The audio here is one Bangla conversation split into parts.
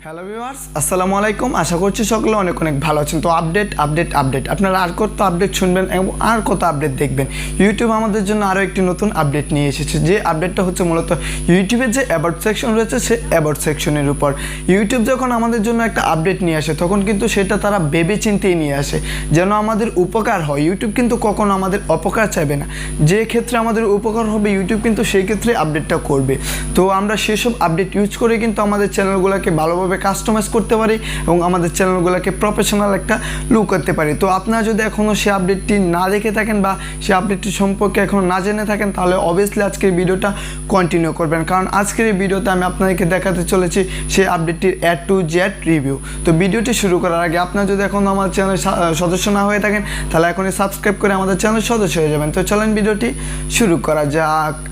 হ্যালো ভিউয়ার্স আসসালামু আলাইকুম আশা করছি সকলে অনেক অনেক ভালো আছেন তো আপডেট আপডেট আপডেট আপনারা আর কত আপডেট শুনবেন এবং আর কত আপডেট দেখবেন ইউটিউব আমাদের জন্য আরও একটি নতুন আপডেট নিয়ে এসেছে যে আপডেটটা হচ্ছে মূলত ইউটিউবের যে অ্যাবার্ট সেকশন রয়েছে সে অ্যাবার্ট সেকশনের উপর ইউটিউব যখন আমাদের জন্য একটা আপডেট নিয়ে আসে তখন কিন্তু সেটা তারা ভেবে চিন্তেই নিয়ে আসে যেন আমাদের উপকার হয় ইউটিউব কিন্তু কখনো আমাদের অপকার চাইবে না যে ক্ষেত্রে আমাদের উপকার হবে ইউটিউব কিন্তু সেই ক্ষেত্রে আপডেটটা করবে তো আমরা সেসব আপডেট ইউজ করে কিন্তু আমাদের চ্যানেলগুলোকে ভালোভাবে কাস্টমাইজ করতে পারি এবং আমাদের চ্যানেলগুলোকে প্রফেশনাল একটা লুক করতে পারি। তো আপনারা যদি এখনও সেই আপডেটটি না দেখে থাকেন বা সেই আপডেটটি সম্পর্কে এখনও না জেনে থাকেন, তাহলে অবভিয়াসলি আজকের ভিডিওটা কন্টিনিউ করবেন। কারণ আজকের এই ভিডিওতে আমি আপনাদেরকে দেখাতে চলেছি সেই আপডেটটির অ্যাড টু জেড রিভিউ তো ভিডিওটি শুরু করার আগে আপনারা যদি এখন আমার চ্যানেল সদস্য না হয়ে থাকেন, তাহলে এখনই সাবস্ক্রাইব করে আমাদের চ্যানেল সদস্য হয়ে যাবেন। তো চলেন ভিডিওটি শুরু করা যাক।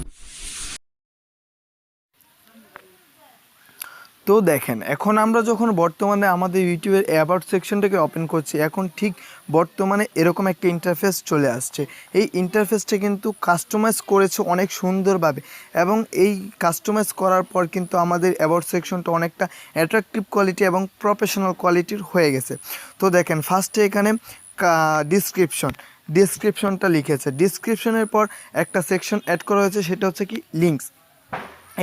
তো দেখেন, এখন আমরা যখন বর্তমানে আমাদের ইউটিউবের অ্যাবাউট সেকশনটাকে ওপেন করছি, এখন ঠিক বর্তমানে এরকম একটা ইন্টারফেস চলে আসছে। এই ইন্টারফেসটা কিন্তু কাস্টমাইজ করেছে অনেক সুন্দরভাবে এবং এই কাস্টমাইজ করার পর কিন্তু আমাদের অ্যাবাউট সেকশনটা অনেকটা অ্যাট্রাকটিভ কোয়ালিটি এবং প্রফেশনাল কোয়ালিটির হয়ে গেছে। তো দেখেন ফার্স্টে এখানে ডিসক্রিপশন ডিসক্রিপশনটা লিখেছে। ডিসক্রিপশনের পর একটা সেকশন অ্যাড করা হয়েছে, সেটা হচ্ছে কি? লিঙ্কস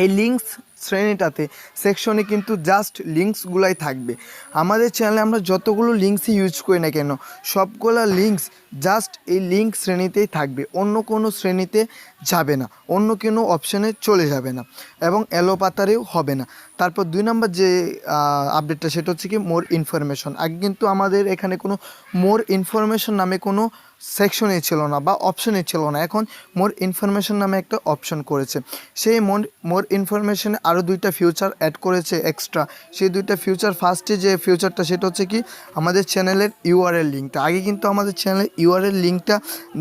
এই লিঙ্কস শ্রেণীটাতে সেকশনে কিন্তু জাস্ট লিঙ্কসগুলাই থাকবে। আমাদের চ্যানেলে আমরা যতগুলো লিঙ্কসই ইউজ করি না কেন, সবগুলো লিঙ্কস জাস্ট এই লিঙ্ক শ্রেণীতেই থাকবে। অন্য কোনো শ্রেণীতে যাবে না। অন্য কোনো অপশানে চলে যাবে না এবং এলো পাতারেও হবে না। তারপর দুই নম্বর যে আপডেটটা সেটা হচ্ছে কি মোর ইনফরমেশন আগে কিন্তু আমাদের এখানে কোনো মোর ইনফরমেশন নামে কোনো সেকশনে ছিল না বা অপশনে ছিল না। এখন মোর ইনফরমেশন নামে একটা অপশন করেছে। সেই মোর মোর ইনফরমেশনে আরও দুইটা ফিউচার অ্যাড করেছে এক্সট্রা সেই দুইটা ফিউচার ফার্স্টে যে ফিউচারটা সেটা হচ্ছে কি আমাদের চ্যানেলের ইউআরএল লিঙ্কটা আগে কিন্তু আমাদের চ্যানেলের ইউআরএল লিঙ্কটা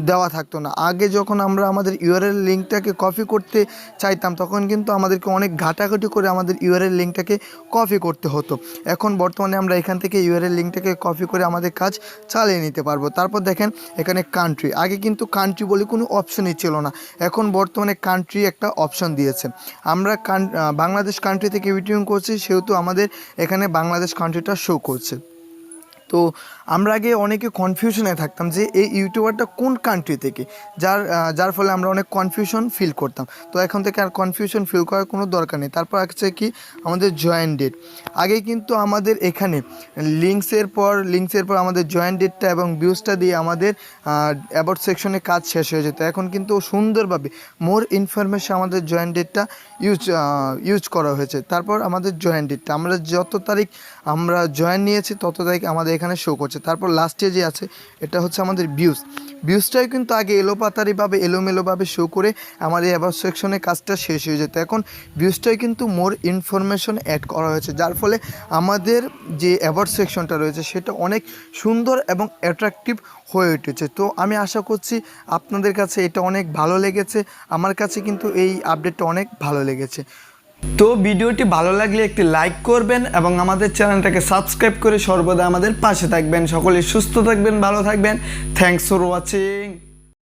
দেওয়া থাকতো না। আগে যখন আমরা আমাদের ইউআরএল লিঙ্কটাকে কপি করতে চাইতাম, তখন কিন্তু আমাদেরকে অনেক ঘাটাঘাটি করে আমাদের ইউআরএল লিঙ্কটাকে কপি করতে হতো। এখন বর্তমানে আমরা এখান থেকে ইউআরএল লিঙ্কটাকে কপি করে আমাদের কাজ চালিয়ে নিতে পারব। তারপর দেখেন, এখানে কান্ট্রি আগে কিন্তু কান্ট্রি বলে কোনো অপশনই ছিল না। এখন বর্তমানে কান্ট্রি একটা অপশন দিয়েছে। আমরা বাংলাদেশ কান্ট্রি থেকে ভিডিও করছি, সেহেতু আমাদের এখানে বাংলাদেশ কান্ট্রিটা শো করছে। তো আমরা আগে অনেকে কনফিউশনে থাকতাম যে এই ইউটিউবারটা কোন কান্ট্রি থেকে? যার যার ফলে আমরা অনেক কনফিউশন ফিল করতাম। তো এখন থেকে আর কনফিউশন ফিল করার কোনো দরকার নেই। তারপর আছে কি? আমাদের জয়েন ডেট আগে কিন্তু আমাদের এখানে লিঙ্কসের পর লিঙ্কসের পর আমাদের জয়েন ডেটটা এবং ভিউজটা দিয়ে আমাদের অ্যাবাউট সেকশনে কাজ শেষ হয়ে যেত। এখন কিন্তু সুন্দরভাবে মোর ইনফরমেশন আমাদের জয়েন ডেটটা ইউজ ইউজ করা হয়েছে। তারপর আমাদের জয়েন ডেটটা আমরা যত তারিখ আমরা জয়েন নিয়েছি, তত তারিখ আমাদের এখানে শো করছে। তারপর লাস্টে যে আছে, এটা হচ্ছে আমাদের ভিউজ ভিউজটাই কিন্তু আগে এলোপাতারিভাবে এলোমেলোভাবে শো করে আমাদের অ্যাবাউট সেকশনে কাজটা শেষ হয়ে যেত। এখন ভিউজটাই কিন্তু মোর ইনফরমেশন অ্যাড করা হয়েছে। যার ফলে আমাদের যে অ্যাবাউট সেকশনটা রয়েছে, সেটা অনেক সুন্দর এবং অ্যাট্রাকটিভ হয়ে উঠেছে। তো আমি আশা করছি আপনাদের কাছে এটা অনেক ভালো লেগেছে। আমার কাছে কিন্তু এই আপডেটটা অনেক ভালো লেগেছে। তো ভিডিওটি ভালো লাগলে একটি লাইক করবেন এবং আমাদের চ্যানেলটাকে সাবস্ক্রাইব করে সর্বদা আমাদের পাশে থাকবেন। সকলে সুস্থ থাকবেন, ভালো থাকবেন। Thanks for watching